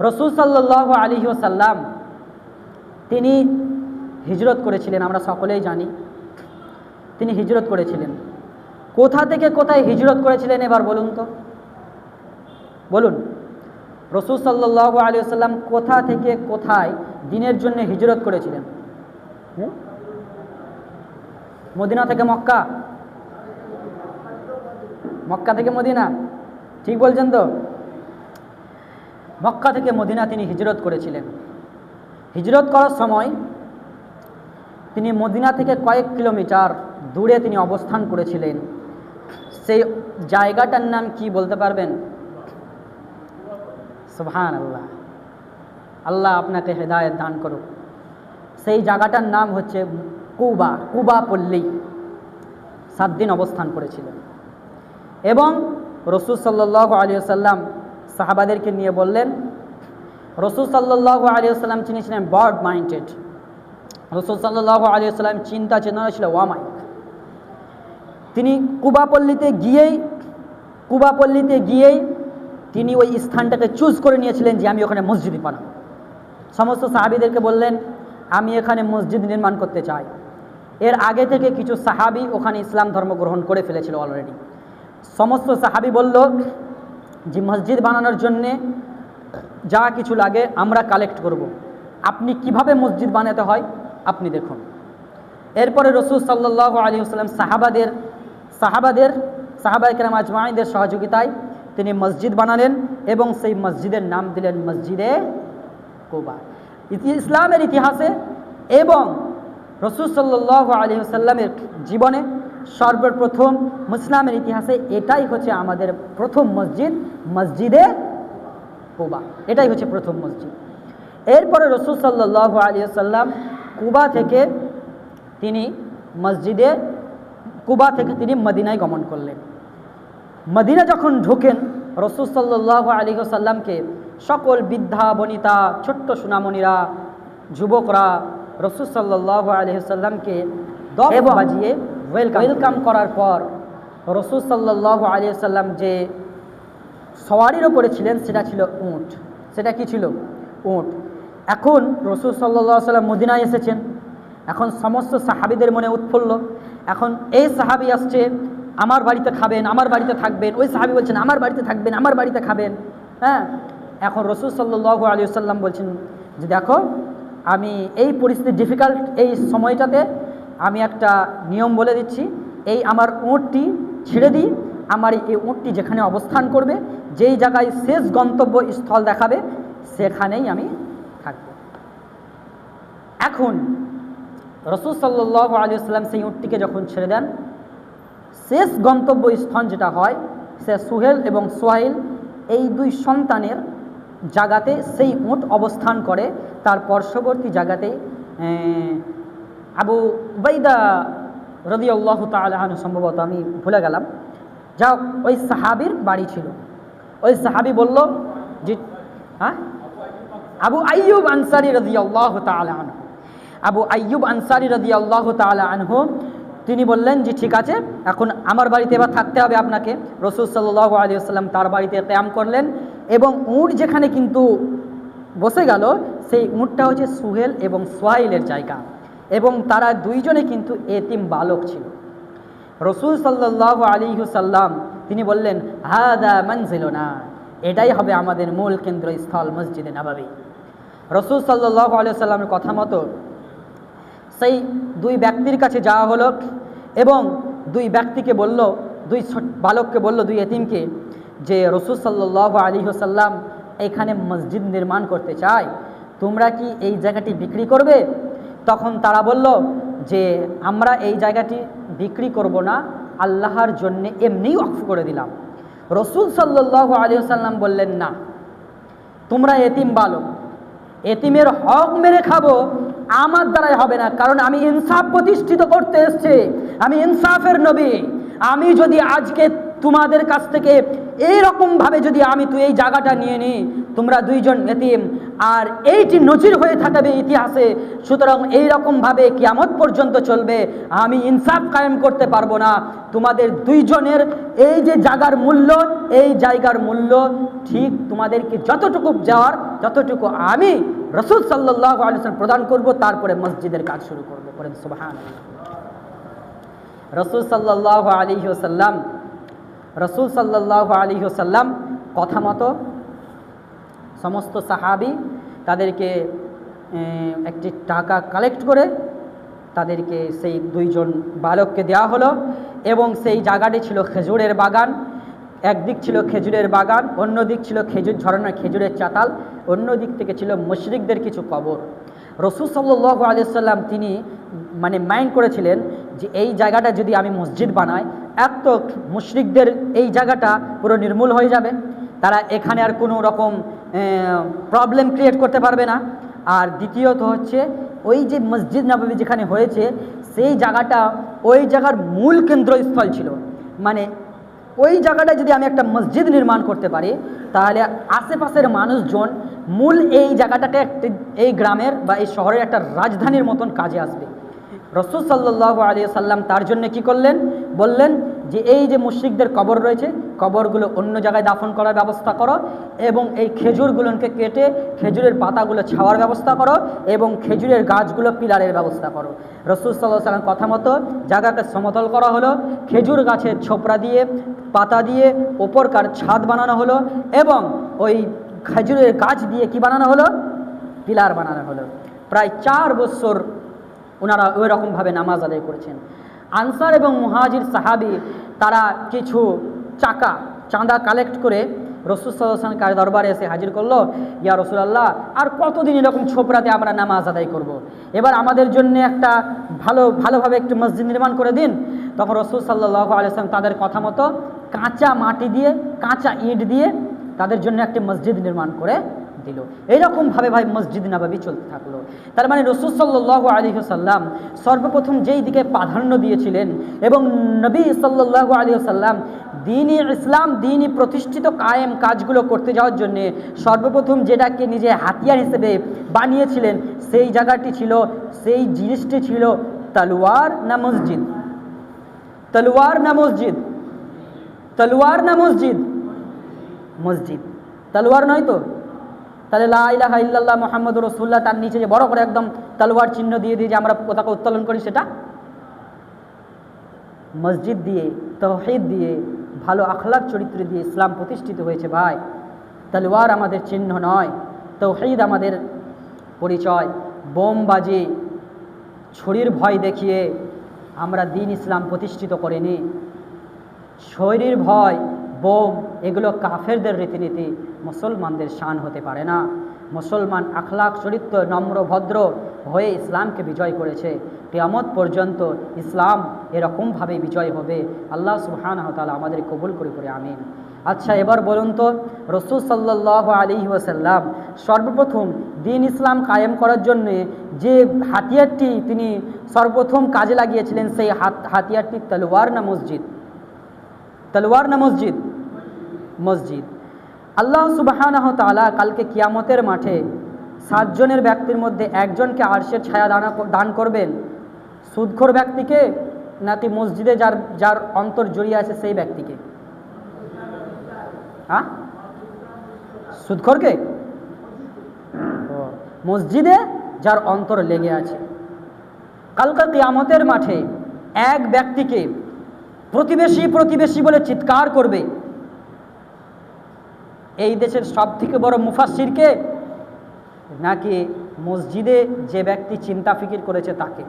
রসুল সাল্লাহ আলী সাল্লাম তিনি হিজরত করেছিলেন, আমরা সকলেই জানি। তিনি হিজরত করেছিলেন। কোথা থেকে কোথায় হিজরত করেছিলেন এবার বলুন তো? বলুন, রসুল সাল্লাহ আলী সাল্লাম কোথা থেকে কোথায় দিনের জন্য হিজরত করেছিলেন? মদিনা থেকে মক্কা? মক্কা থেকে মদিনা? ঠিক বলছেন তো? মক্কা থেকে মদিনা তিনি হিজরত করেছিলেন। হিজরত করার সময় তিনি মদিনা থেকে কয়েক কিলোমিটার দূরে তিনি অবস্থান করেছিলেন। সেই জায়গাটার নাম কি বলতে পারবেন? সুবহান আল্লাহ আল্লাহ আপনাকে হেদায়ত দান করুক। সেই জায়গাটার নাম হচ্ছে কুবা কুবা পল্লী। সাত দিন অবস্থান করেছিলেন। এবং রসুল সাল্লাহ আলিয়া সাল্লাম সাহাবাদেরকে নিয়ে বললেন, রসুল সাল্লাহ আলিয়া সাল্লাম তিনি ছিলেন বড মাইন্ডেড। রসুল সাল্লাহ আলিয়া সাল্লাম চিন্তা চেতনা ছিল ওয়ামাইক তিনি কুবাপল্লীতে গিয়েই কুবাপল্লীতে গিয়েই তিনি ওই স্থানটাকে চুজ করে নিয়েছিলেন যে আমি ওখানে মসজিদ বানাবো। সমস্ত সাহাবিদেরকে বললেন, আমি এখানে মসজিদ নির্মাণ করতে চাই। এর আগে থেকে কিছু সাহাবি ওখানে ইসলাম ধর্ম গ্রহণ করে ফেলেছিল অলরেডি সমস্ত সাহাবি বলল যে মসজিদ বানানোর জন্যে যা কিছু লাগে আমরা কালেক্ট করব। আপনি কীভাবে মসজিদ বানাতে হয়? আপনি দেখুন। এরপরে রসুল সাল্লাহ আলী আসসালাম সাহাবাদের সাহাবাদের সাহাবা ইকরাম আজমাইদের সহযোগিতায় তিনি মসজিদ বানালেন এবং সেই মসজিদের নাম দিলেন মসজিদে কোবা। ইসলামের ইতিহাসে এবং রসুল সাল্লাহ আলী সাল্লামের জীবনে সর্বপ্রথম মুসলামের ইতিহাসে এটাই হচ্ছে আমাদের প্রথম মসজিদ মসজিদে কুবা। এটাই হচ্ছে প্রথম মসজিদ। এরপরে রসুল সাল্লাহ আলী সাল্লাম কুবা থেকে তিনি মসজিদে কুবা থেকে তিনি মদিনায় গমন করলেন। মদিনা যখন ঢোকেন রসুল সাল্লাহ আলী সাল্লামকে সকল বৃদ্ধা বনিতা ছোট্ট সুনামণিরা যুবকরা রসুল সাল্লাহ আলী সাল্লামকে দম বাজিয়ে ওয়েলকাম করার পর রসুল সাল্লাহ আলী সাল্লাম যে সওয়ারির ওপরে ছিলেন, সেটা ছিল উঁট। সেটা কি ছিল? উঁট। এখন রসুল সাল্লাহ সাল্লাম মদিনায় এসেছেন। এখন সমস্ত সাহাবিদের মনে উৎফুল্ল। এখন এই সাহাবি আসছে, আমার বাড়িতে খাবেন, আমার বাড়িতে থাকবেন। ওই সাহাবি বলছেন, আমার বাড়িতে থাকবেন, আমার বাড়িতে খাবেন। হ্যাঁ? এখন রসুল সাল্লাহ আলী সাল্লাম বলছেন, যে দেখো, আমি এই পরিস্থিতি ডিফিকাল্ট এই সময়টাতে আমি একটা নিয়ম বলে দিচ্ছি, এই আমার উঁটটি ছেড়ে দিই, আমার এই উঁটটি যেখানে অবস্থান করবে, যেই জায়গায় শেষ গন্তব্য স্থল দেখাবে, সেখানেই আমি থাকব। এখন রসুল সাল্লাহ আলিয়াল্লাম সেই উঁটটিকে যখন ছেড়ে দেন, শেষ গন্তব্য স্থান যেটা হয়, সে সুহেল এবং সোহেল এই দুই সন্তানের জায়গাতে সেই উঁট অবস্থান করে, তার পার্শ্ববর্তী জায়গাতে আবু উবাইদা রদি আল্লাহ তালহান সম্ভবত আমি ভুলে গেলাম। যা ওই সাহাবির বাড়ি ছিল। ওই সাহাবি বলল যে হ্যাঁ? আবু আইয়ুব আনসারি রদি আল্লাহ তালহান আবু আইয়ুব আনসারি রদি আল্লাহ তালা আনহু, তিনি বললেন যে, ঠিক আছে, এখন আমার বাড়িতে এবার থাকতে হবে আপনাকে। রসুল সাল্লাহ আসসালাম তার বাড়িতে ক্যাম করলেন এবং উঁট যেখানে কিন্তু বসে গেল, সেই উঁটটা হচ্ছে সুহেল এবং সোহাইলের জায়গা। এবং তারা দুইজনে কিন্তু এতিম বালক ছিল। রসুল সাল্লাহ আলী সাল্লাম তিনি বললেন, হাদা মঞ্জিল না এটাই হবে আমাদের মূল কেন্দ্রস্থল মসজিদে নবাবী। রসুল সাল্লাহ আলিয়া সাল্লামের কথা মতো সেই দুই ব্যক্তির কাছে যাওয়া হলো এবং দুই ব্যক্তিকে বলল, দুই বালককে বলল, দুই এতিমকে যে, রসুল সাল্লাহ আলী সাল্লাম এখানে মসজিদ নির্মাণ করতে চায়। তোমরা কি এই জায়গাটি বিক্রি করবে? তখন তারা বলল যে, আমরা এই জায়গাটি বিক্রি করব না, আল্লাহর জন্যে এমনিই অফ করে দিলাম। রসুল সাল্লাহ আলী সাল্লাম বললেন, না, তোমরা এতিম বালক, এতিমের হক মেরে খাব, আমার দ্বারাই হবে না, কারণ আমি ইনসাফ প্রতিষ্ঠিত করতে এসছে, আমি ইনসাফের নবী। আমি যদি আজকে তোমাদের কাছ থেকে এই ভাবে যদি আমি তুই এই জায়গাটা নিয়ে নিই, তোমরা দুইজন এতিম আর এইটি নজির হয়ে থাকবে ইতিহাসে। সুতরাং এই ভাবে কিয়ামত পর্যন্ত চলবে, আমি ইনসাফ কায়েম করতে পারব না। তোমাদের দুইজনের এই যে জায়গার মূল্য, এই জায়গার মূল্য ঠিক তোমাদেরকে যতটুকু যাওয়ার, যতটুকু আমি রসুল সাল্লাহ আলিয়াল্লাম প্রদান করব, তারপরে মসজিদের কাজ শুরু করব। করেন সুবাহান রসুল সাল্লাহ আলী ওসাল্লাম রসুল সাল্লাহ আলী ওসাল্লাম কথা মতো সমস্ত সাহাবি তাদেরকে একটি টাকা কালেক্ট করে তাদেরকে সেই দুইজন বালককে দেওয়া হলো এবং সেই জায়গাটি ছিল খেজুরের বাগান। একদিক ছিল খেজুরের বাগান অন্য দিক ছিল খেজুর ঝরনা খেজুরের চাতাল অন্য দিক থেকে ছিল মুশরিকদের কিছু কবর। রসুল সাল্লাহ আলিয়াল্লাম তিনি মানে মাইন্ড করেছিলেন যে এই জায়গাটা যদি আমি মসজিদ বানাই, এত মুশরিকদের এই জায়গাটা পুরো নির্মূল হয়ে যাবে। তারা এখানে আর কোনো রকম প্রবলেম ক্রিয়েট করতে পারবে না। আর দ্বিতীয়ত হচ্ছে, ওই যে মসজিদ নবাবী যেখানে হয়েছে, সেই জায়গাটা ওই জায়গার মূল কেন্দ্রস্থল ছিল। মানে ওই জায়গাটা যদি আমি একটা মসজিদ নির্মাণ করতে পারি, তাহলে আশেপাশের মানুষজন মূল এই জায়গাটাকে একটি, এই গ্রামের বা এই শহরের একটা রাজধানীর মতন কাজে আসবে। রসুল সাল্লাহ আলিয়া সাল্লাম তার জন্য কি করলেন? বললেন যে এই যে মুশ্রিকদের কবর রয়েছে, কবরগুলো অন্য জায়গায় দাফন করার ব্যবস্থা করো এবং এই খেজুরগুলোকে কেটে খেজুরের পাতাগুলো ছাওয়ার ব্যবস্থা করো এবং খেজুরের গাছগুলো পিলারের ব্যবস্থা করো। রসুল সাল্লাহ সাল্লাম কথা মতো জায়গাকে সমতল করা হলো, খেজুর গাছের ছোপড়া দিয়ে, পাতা দিয়ে ওপরকার ছাদ বানানো হলো এবং ওই খেজুরের গাছ দিয়ে কি বানানো হলো? পিলার বানানো হলো। প্রায় চার বছর ওনারা ওই রকমভাবে নামাজ আদায় করেছেন। আনসার এবং মুহাজির সাহাবি, তারা কিছু চাকা, চাঁদা কালেক্ট করে রসুল সাল্লাহ কার দরবারে এসে হাজির করল, ইয়া রসুলাল্লাহ, আর কতদিন এরকম ছোপড়াতে আমরা নামাজ আদায় করব। এবার আমাদের জন্য একটা ভালো, ভালোভাবে একটু মসজিদ নির্মাণ করে দিন তখন রসুল সাল্লাহ আলিয়াল্লাম তাদের কথা মতো কাঁচা মাটি দিয়ে, কাঁচা ইট দিয়ে তাদের জন্য একটি মসজিদ নির্মাণ করে দিল। এইরকমভাবে ভাই মসজিদ নাবাবি চলতে থাকল। তার মানে রসুল সাল্লাহ আলী সাল্লাম সর্বপ্রথম যেই দিকে প্রাধান্য দিয়েছিলেন এবং নবী সাল্লাহ আলী সাল্লাম দিনই ইসলাম দিনই প্রতিষ্ঠিত কায়েম কাজগুলো করতে যাওয়ার জন্যে সর্বপ্রথম যেটাকে নিজে হাতিয়ার হিসেবে বানিয়েছিলেন, সেই জায়গাটি ছিল, সেই জিনিসটি ছিল তলোয়ার না মসজিদ? তলোয়ার না মসজিদ? তলোয়ার না মসজিদ? মসজিদ। তলোয়ার নয় তো? তাহলে লাহ ইল্লাল্লাহ মোহাম্মদ রসুল্লাহ তার নিচে যে বড় করে একদম তলোয়ার চিহ্ন দিয়ে দিয়ে যে আমরা পতাকা উত্তোলন করি সেটা? মসজিদ দিয়ে তহিদ দিয়ে, ভালো আখলাক চরিত্র দিয়ে ইসলাম প্রতিষ্ঠিত হয়েছে ভাই। তলোয়ার আমাদের চিহ্ন নয় তৌহিদ আমাদের পরিচয়। বোম বাজে ছড়ির ভয় দেখিয়ে আমরা দিন ইসলাম প্রতিষ্ঠিত করিনি। শরীর ভয় বোম এগুলো কাফেরদের রীতিনীতি, মুসলমানদের শান হতে পারে না। মুসলমান আখলাক চরিত্র, নম্র, ভদ্র হয়ে ইসলামকে বিজয় করেছে। কেয়ামত পর্যন্ত ইসলাম এরকমভাবে বিজয় হবে। আল্লাহ সুবহান তালা আমাদের কবুল করে করে আমিন। আচ্ছা এবার বলুন তো, রসুল সাল্লাহ আলী ওসাল্লাম সর্বপ্রথম দিন ইসলাম কায়েম করার জন্যে যে হাতিয়ারটি তিনি সর্বপ্রথম কাজে লাগিয়েছিলেন, সেই হাত, হাতিয়ারটি তলোয়ার না মসজিদ? তলোয়ার না মসজিদ? মসজিদ। আল্লাহ সুবাহানহ তালা কালকে কিয়ামতের মাঠে সাতজনের ব্যক্তির মধ্যে একজনকে আরশের ছায়া দানা দান করবেন। সুদখোর ব্যক্তিকে নাকি মসজিদে যার যার অন্তর জড়িয়ে আছে সেই ব্যক্তিকে? হ্যাঁ? সুদখোরকে? মসজিদে যার অন্তর লেগে আছে। কালকা কিয়ামতের মাঠে এক ব্যক্তিকে প্রতিবেশী প্রতিবেশী বলে চিৎকার করবে। এই দেশের সব থেকে বড় মুফাসিরকে নাকি মসজিদে যে ব্যক্তি চিন্তা ফিকির করেছে তাকে?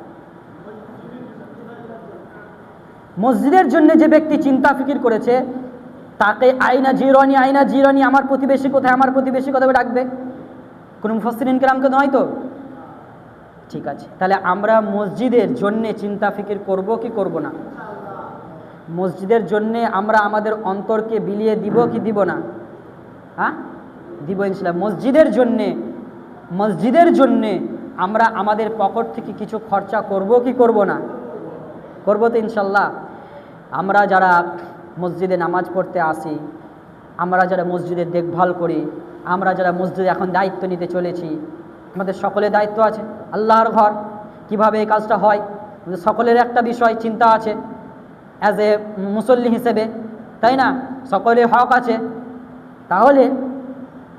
মসজিদের জন্য যে ব্যক্তি চিন্তা ফিকির করেছে, তাকে আইনা জিরনি আইনা জিরনি, আমার প্রতিবেশী কোথায়, আমার প্রতিবেশী কোথায় ডাকবে? কোনো মুফাসিরিন কেরামকে নয় তো? ঠিক আছে, তাহলে আমরা মসজিদের জন্যে চিন্তা ফিকির করব কি করব না? মসজিদের জন্যে আমরা আমাদের অন্তরকে বিলিয়ে দিব কি দিব না? হ্যাঁ? দিব ইনশাল্লাহ। মসজিদের জন্যে মসজিদের জন্যে আমরা আমাদের পকেট থেকে কিছু খরচা করব কি করব না? করব তো ইনশাল্লাহ। আমরা যারা মসজিদে নামাজ পড়তে আসি, আমরা যারা মসজিদের দেখভাল করি, আমরা যারা মসজিদে এখন দায়িত্ব নিতে চলেছি, আমাদের সকলের দায়িত্ব আছে। আল্লাহর ঘর, কীভাবে এই কাজটা হয়? সকলের একটা বিষয়, চিন্তা আছে। অ্যাজ এ মুসল্লি হিসেবে, তাই না? সকলের হক আছে। তাহলে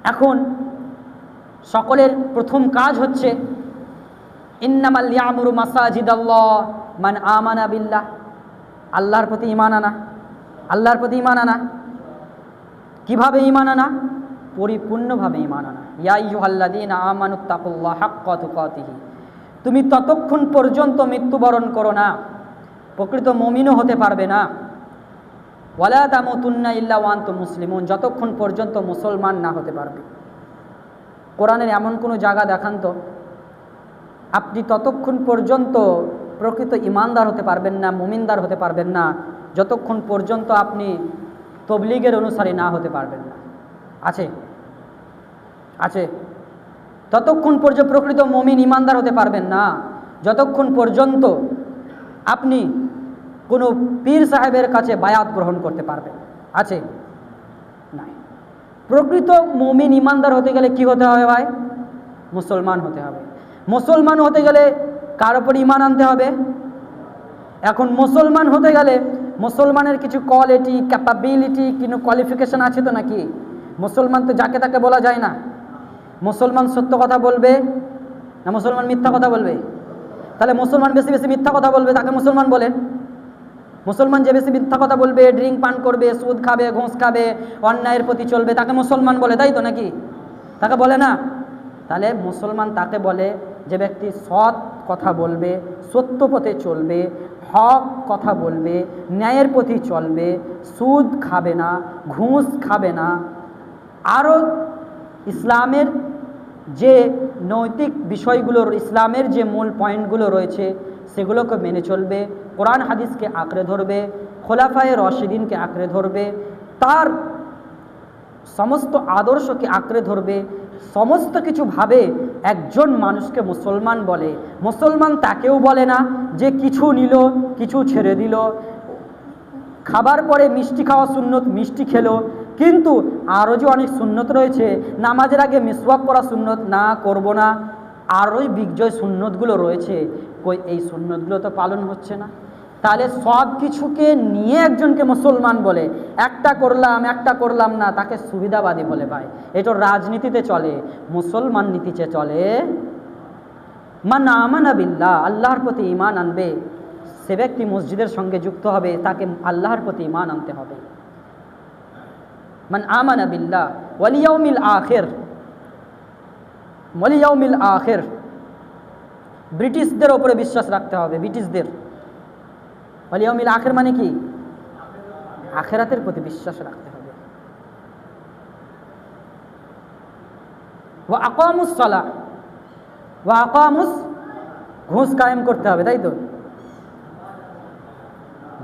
এখন সকলের প্রথম কাজ হচ্ছে, ইন্নামাল ইয়ামুরু মাসাজিদাল্লাহ মান আমানা বিল্লাহ। আল্লাহর প্রতি ইমান আনা। আল্লাহর প্রতি ইমান আনা। কীভাবে ইমান আনা? পরিপূর্ণভাবে ইমান আনা। ইয়াইয়ুহাল্লাযীনা আমানুত্তাকুল্লাহ হাক্কা তুকাতিহি। তুমি ততক্ষণ পর্যন্ত মৃত্যুবরণ করো না। প্রকৃত মমিনও হতে পারবে না। ওয়ালা তামুতুন্না ইল্লা ওয়ান্তু মুসলিমুন, যতক্ষণ পর্যন্ত মুসলমান না হতে পারবে। কোরআনের এমন কোনো জায়গা দেখান তো, আপনি ততক্ষণ পর্যন্ত প্রকৃত ইমানদার হতে পারবেন না, মুমিনদার হতে পারবেন না, যতক্ষণ পর্যন্ত আপনি তবলিগের অনুসারী না হতে পারবেন না। আছে? আছে? ততক্ষণ পর্যন্ত প্রকৃত মমিন ইমানদার হতে পারবেন না, যতক্ষণ পর্যন্ত আপনি কোনো পীর সাহেবের কাছে বায়াত গ্রহণ করতে পারবে। আছে? নাই। প্রকৃত মমিন ইমানদার হতে গেলে কি হতে হবে ভাই? মুসলমান হতে হবে। মুসলমান হতে গেলে কার ওপর ইমান আনতে হবে? এখন মুসলমান হতে গেলে মুসলমানের কিছু কোয়ালিটি ক্যাপাবিলিটি কোনো কোয়ালিফিকেশন আছে তো নাকি? মুসলমান তো যাকে তাকে বলা যায় না। মুসলমান সত্য কথা বলবে না মুসলমান মিথ্যা কথা বলবে? তাহলে মুসলমান বেশি বেশি মিথ্যা কথা বলবে, তাকে মুসলমান বলে। মুসলমান যে বেশি মিথ্যা কথা বলবে, ড্রিঙ্ক, পান করবে, সুদ খাবে, ঘুষ খাবে, অন্যায়ের প্রতি চলবে, তাকে মুসলমান বলে, তাই তো নাকি? তাকে বলে না। তাহলে মুসলমান তাকে বলে যে ব্যক্তি সৎ কথা বলবে, সত্য পথে চলবে, হক কথা বলবে, ন্যায়ের প্রতি চলবে, সুদ খাবে না, ঘুষ খাবে না। আরও ইসলামের যে নৈতিক বিষয়গুলো ইসলামের যে মূল পয়েন্টগুলো রয়েছে, সেগুলোকে মেনে চলবে কোরআন হাদিসকে আঁকড়ে ধরবে, খোলাফায়ে রশিদিনকে আঁকড়ে ধরবে, তার সমস্ত আদর্শকে আঁকড়ে ধরবে, সমস্ত কিছু ভাবে একজন মানুষকে মুসলমান বলে। মুসলমান তাকেও বলে না যে কিছু নিল, কিছু ছেড়ে দিল। খাবার পরে মিষ্টি খাওয়া সুন্নত, মিষ্টি খেলো। কিন্তু আরও যে অনেক সুন্নত রয়েছে, নামাজের আগে মিসওয়াক করা সুন্নত না করব না, আরোই বিজয় সুন্নতগুলো রয়েছে। কই এই সুন্নতগুলো তো পালন হচ্ছে না। তাহলে সব কিছুকে নিয়ে একজনকে মুসলমান বলে, একটা করলাম একটা করলাম না, তাকে সুবিধাবাদী বলে ভাই। এটা রাজনীতিতে চলে, মুসলমান নীতিতে চলে। মান আমানা বিল্লাহ, আল্লাহর প্রতি ইমান আনবে। সে ব্যক্তি মসজিদের সঙ্গে যুক্ত হবে, তাকে আল্লাহর প্রতি ইমান আনতে হবে। মান আমানা বিল্লাহ ওয়ালিয়াউমিল আখের। ওয়ালিয়াউমিল আখের। ব্রিটিশদের ওপরে বিশ্বাস রাখতে হবে, ব্রিটিশদের। ওয়ালিয়াউমিল আখের মানে কি? আখেরাতের প্রতি বিশ্বাস রাখতে হবে। ও আকামুস সালা ও আকামুস, ঘুষ কায়েম করতে হবে, তাই তো?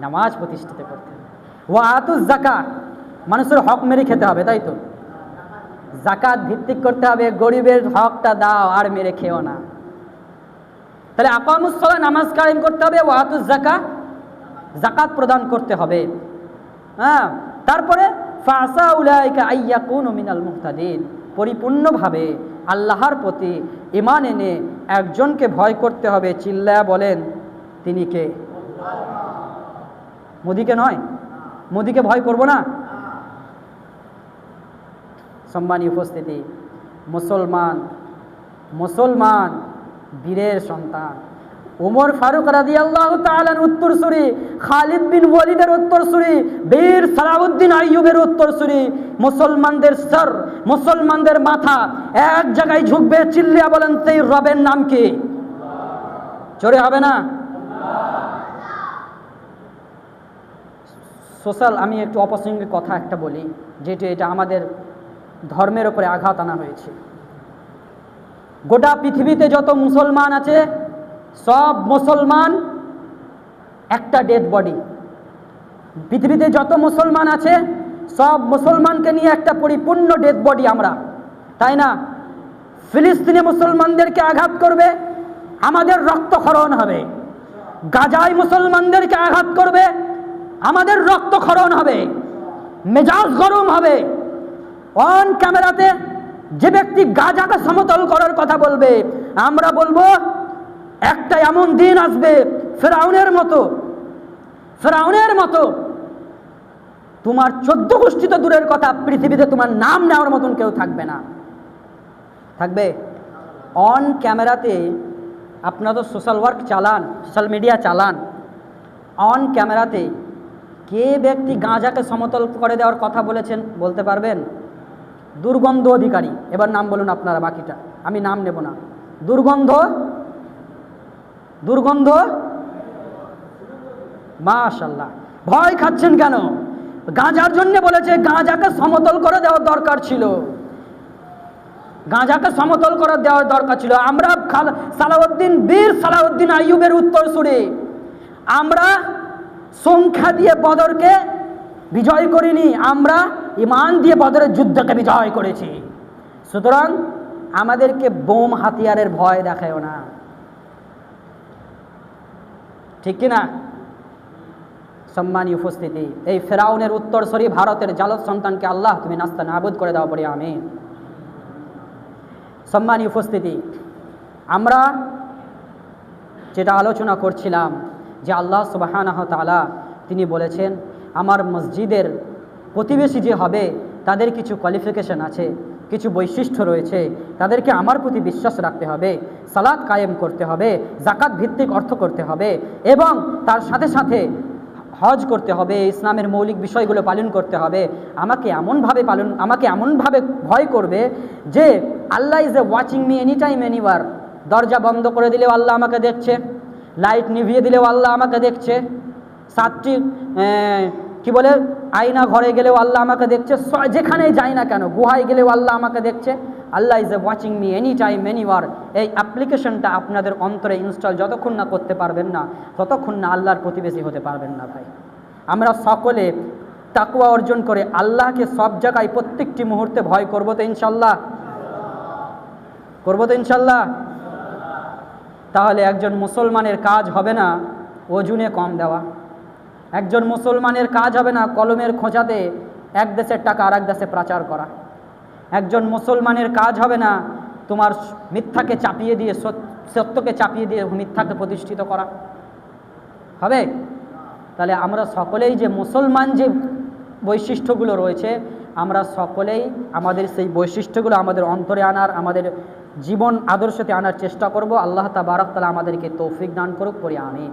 নামাজ প্রতিষ্ঠিত করতে হবে। ও আতুস জাকা মানুষের হক মেরে খেতে হবে, তাই তো? জাকাত ভিত্তিক করতে হবে, গরিবের হকটা দাও, আর মেরে খেও না। তাহলে আকামুসলা নামাজ কায়েম করতে হবে ও আতুস জাকা জাকাত প্রদান করতে হবে। হ্যাঁ তারপরে ফাসা উলাইকা আইয়াকুন মিনাল মুহতাদিন, পরিপূর্ণভাবে আল্লাহর প্রতি ইমান এনে একজনকে ভয় করতে হবে চিল্লা বলেন, তিনি কে? মোদিকে নয়। মোদিকে ভয় করব না। সম্মানী উপস্থিতি, মুসলমান মুসলমান বীরের সন্তান। ওমর ফারুক রাজি আল্লাহ তালার উত্তরসূরি, খালিদ বিন ওয়ালিদের উত্তরসূরি, বীর সালাউদ্দিন আইয়ুবের উত্তরসূরি, মুসলমানদের সর, মুসলমানদের মাথা এক জায়গায় ঝুঁকবে, চিল্লিয়া বলেন, সেই রবের নাম কি? চোরে হবে না? সোশ্যাল, আমি একটু অপ্রাসঙ্গিক কথা একটা বলি যেটি এটা আমাদের ধর্মের ওপরে আঘাত আনা হয়েছে। গোটা পৃথিবীতে যত মুসলমান আছে সব মুসলমান একটা ডেড বডি পৃথিবীতে যত মুসলমান আছে, সব মুসলমানকে নিয়ে একটা পরিপূর্ণ ডেড বডি আমরা। তাই না? ফিলিস্তিনি মুসলমানদেরকে আঘাত করবে, আমাদের রক্ত রক্তক্ষরণ হবে। গাজায় মুসলমানদেরকে আঘাত করবে, আমাদের রক্ত রক্তক্ষরণ হবে। মেজাজ গরম হবে। অন ক্যামেরাতে যে ব্যক্তি গাজাকে সমতল করার কথা বলবে, আমরা বলব একটা এমন দিন আসবে, ফেরাউনের মতো। ফেরাউনের মতো। তোমার চোদ্দ গোষ্ঠী তো দূরের কথা, পৃথিবীতে তোমার নাম নেওয়ার মতন কেউ থাকবে না। থাকবে? অন ক্যামেরাতে আপনারা তো সোশ্যাল ওয়ার্ক চালান সোশ্যাল মিডিয়া চালান। অন ক্যামেরাতে কে ব্যক্তি গাঁজাকে সমতল করে দেওয়ার কথা বলেছেন বলতে পারবেন? দুর্গন্ধ অধিকারী। এবার নাম বলুন আপনারা বাকিটা। আমি নাম নেব না। দুর্গন্ধ দুর্গন্ধ? মাশাল্লাহ ভয় খাচ্ছেন কেন? গাঁজার জন্য বলেছে, গাঁজাকে সমতল করে দেওয়ার দরকার ছিল। গাঁজাকে সমতল করে দেওয়ার দরকার ছিল। আমরা সালাউদ্দিন, বীর সালাউদ্দিন আইয়ুবের উত্তর সুরে আমরা সংখ্যা দিয়ে বদরকে বিজয় করিনি, আমরা ইমান দিয়ে বদরের যুদ্ধকে বিজয় করেছি। সুতরাং আমাদেরকে বোম হাতিয়ারের ভয় দেখায়ও না। ঠিক কিনা সম্মানী উপস্থিতি, এই ফেরাউনের উত্তরসরি ভারতের জালত সন্তানকে আল্লাহ তুমি নাস্তা নাবুদ করে দেওয়া পড়ি আমি সম্মানী উপস্থিতি, আমরা যেটা আলোচনা করছিলাম যে আল্লাহ সুবাহানাহ তালা তিনি বলেছেন, আমার মসজিদের প্রতিবেশী যে হবে, তাদের কিছু কোয়ালিফিকেশন আছে। কিছু বৈশিষ্ট্য রয়েছে, তাদেরকে আমার প্রতি বিশ্বাস রাখতে হবে সালাদ কায়েম করতে হবে জাকাত ভিত্তিক অর্থ করতে হবে এবং তার সাথে সাথে হজ করতে হবে, ইসলামের মৌলিক বিষয়গুলো পালন করতে হবে। আমাকে এমনভাবে পালন, আমাকে এমনভাবে ভয় করবে যে Allah is a watching me any time anywhere দরজা বন্ধ করে দিলেও আল্লাহ আমাকে দেখছে লাইট নিভিয়ে দিলেও আল্লাহ আমাকে দেখছে। সাতটি কি বলে? আয়না ঘরে গেলেও আল্লাহ আমাকে দেখছে যেখানেই যাই না কেন, গুহায় গেলেও আল্লাহ আমাকে দেখছে। Allah is a watching me any time anywhere এই অ্যাপ্লিকেশনটা আপনাদের অন্তরে ইনস্টল যতক্ষণ না করতে পারবেন না, ততক্ষণ না আল্লাহর প্রতিবেশী হতে পারবেন না ভাই। আমরা সকলে তাকুয়া অর্জন করে আল্লাহকে সব জায়গায় প্রত্যেকটি মুহূর্তে ভয় করব তো ইনশাল্লাহ। করব তো ইনশাল্লাহ। তাহলে একজন মুসলমানের কাজ হবে না, ওজুনে কম দেওয়া। একজন মুসলমানের কাজ হবে না কলমের খোঁচাতে এক দেশের টাকা আর এক দেশে প্রচার করা। একজন মুসলমানের কাজ হবে না তোমার মিথ্যাকে চাপিয়ে দিয়ে সত্যকে চাপিয়ে দিয়ে মিথ্যাকে প্রতিষ্ঠিত করা। হবে? তাহলে আমরা সকলেই যে মুসলমান যে বৈশিষ্ট্যগুলো রয়েছে, আমরা সকলেই আমাদের সেই বৈশিষ্ট্যগুলো আমাদের অন্তরে আনার, আমাদের জীবন আদর্শতে আনার চেষ্টা করব। আল্লাহ তাবারক তালা আমাদেরকে তৌফিক দান করুক পরে আমিন।